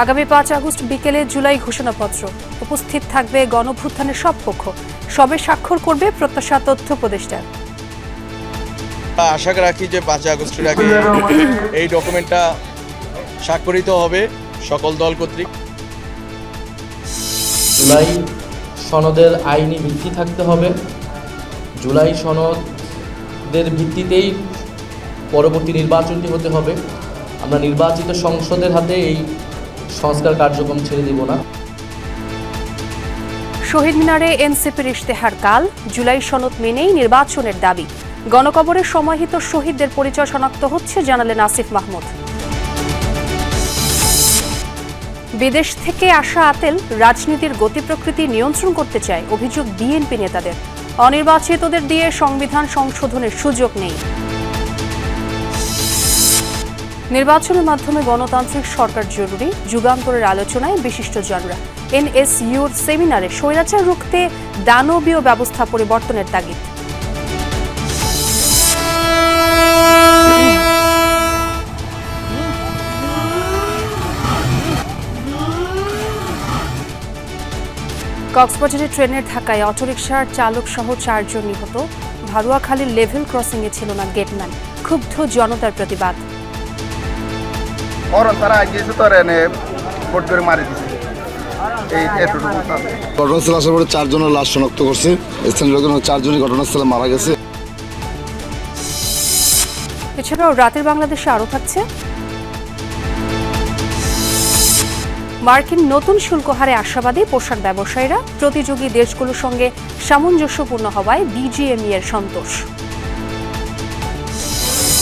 আগামী পাঁচ আগস্ট বিকেলে জুলাই ঘোষণাপত্র। উপস্থিত থাকবে গণভ্যুত্থানের সব পক্ষ। সবে স্বাক্ষর করবে প্রত্যাশা তথ্য উপদেষ্টা। আশা রাখি যে পাঁচ আগস্টের আগে এই ডকুমেন্টটা স্বাক্ষরিত হবে সকল দল কর্তৃক। জুলাই সনদের আইনি ভিত্তি থাকতে হবে। জুলাই সনদের ভিত্তিতেই পরবর্তী নির্বাচনটি হতে হবে। আমরা নির্বাচিত সংসদের হাতে এই সংস্কার কার্যক্রম ছেড়ে দিব না। শহীদ মিনারে এনসিপির ইশতেহার কাল, জুলাই সনদ মেনেই নির্বাচনের দাবি। গণকবরের সমাহিত শহীদদের পরিচয় শনাক্ত হচ্ছে, জানালেন আসিফ মাহমুদ। বিদেশ থেকে আসা আতেল রাজনীতির গতি প্রকৃতি নিয়ন্ত্রণ করতে চায়, অভিযোগ বিএনপি নেতাদের। অনির্বাচিতদের দিয়ে সংবিধান সংশোধনের সুযোগ নেই। নির্বাচনের মাধ্যমে গণতান্ত্রিক সরকার জরুরি, যুগান্তরের আলোচনায় বিশিষ্টজনরা। এনএসইউর সেমিনারে স্বৈরাচার রুখতে দানবীয় ব্যবস্থা পরিবর্তনের তাগিদ। কক্সবাজারে ট্রেনের ধাক্কায় অটোরিকশার চালক সহ চারজন নিহত। ভারুয়াখালীর লেভেল ক্রসিংয়ে ছিল না গেটম্যান। ক্ষুব্ধ জনতার প্রতিবাদ। অরণ তারা গিয়েছে তো এনে ভোট করে মারি দিছে। এই এতটুকু কথা। ঘটনাস্থলে আসার পরে চারজনের লাশ শনাক্ত করছে। স্থানীয় লোকজন চারজনই ঘটনাস্থলে মারা গেছে। এছাড়াও রাতের বাংলাদেশে আরও থাকছে। মার্কিন নতুন শুল্ক হারে আশাবাদী পোশাক ব্যবসায়ীরা প্রতিযোগী দেশগুলোর সঙ্গে সামঞ্জস্যপূর্ণ হওয়ায় বিজিএমই এর সন্তোষ।